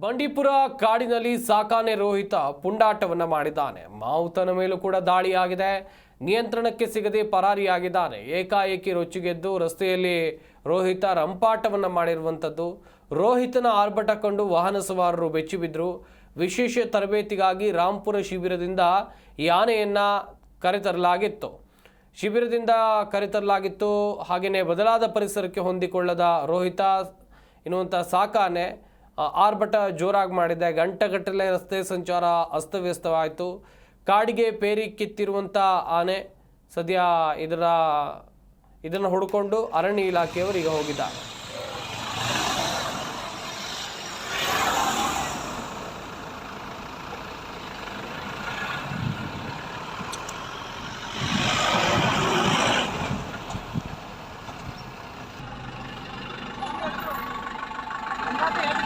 ಬಂಡೀಪುರ ಕಾಡಿನಲ್ಲಿ ಸಾಕಾನೆ ರೋಹಿತ ಪುಂಡಾಟವನ್ನು ಮಾಡಿದ್ದಾನೆ. ಮಾವುತನ ಮೇಲೂ ಕೂಡ ದಾಳಿಯಾಗಿದೆ. ನಿಯಂತ್ರಣಕ್ಕೆ ಸಿಗದೆ ಪರಾರಿಯಾಗಿದ್ದಾನೆ. ಏಕಾಏಕಿ ರೊಚ್ಚಿಗೆದ್ದು ರಸ್ತೆಯಲ್ಲಿ ರೋಹಿತ ರಂಪಾಟವನ್ನು ಮಾಡಿರುವಂಥದ್ದು. ರೋಹಿತನ ಆರ್ಭಟ ಕಂಡು ವಾಹನ ಸವಾರರು ಬೆಚ್ಚಿಬಿದ್ರು. ವಿಶೇಷ ತರಬೇತಿಗಾಗಿ ರಾಂಪುರ ಶಿಬಿರದಿಂದ ಯಾನೆಯನ್ನು ಕರೆತರಲಾಗಿತ್ತು. ಶಿಬಿರದಿಂದ ಕರೆತರಲಾಗಿತ್ತು. ಹಾಗೆಯೇ ಬದಲಾದ ಪರಿಸರಕ್ಕೆ ಹೊಂದಿಕೊಳ್ಳದ ರೋಹಿತ ಎನ್ನುವಂಥ ಸಾಕಾನೆ ಆರ್ಭಟ ಜೋರಾಗಿ ಮಾಡಿದೆ. ಗಂಟೆಗಟ್ಟಲೆ ರಸ್ತೆ ಸಂಚಾರ ಅಸ್ತವ್ಯಸ್ತವಾಯಿತು. ಕಾಡಿಗೆ ಪೇರಿ ಕಿತ್ತಿರುವಂಥ ಆನೆ ಸದ್ಯ ಇದರ, ಇದನ್ನು ಹುಡುಕೊಂಡು ಅರಣ್ಯ ಇಲಾಖೆಯವರು ಈಗ ಹೋಗಿದ್ದಾರೆ.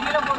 കിലോ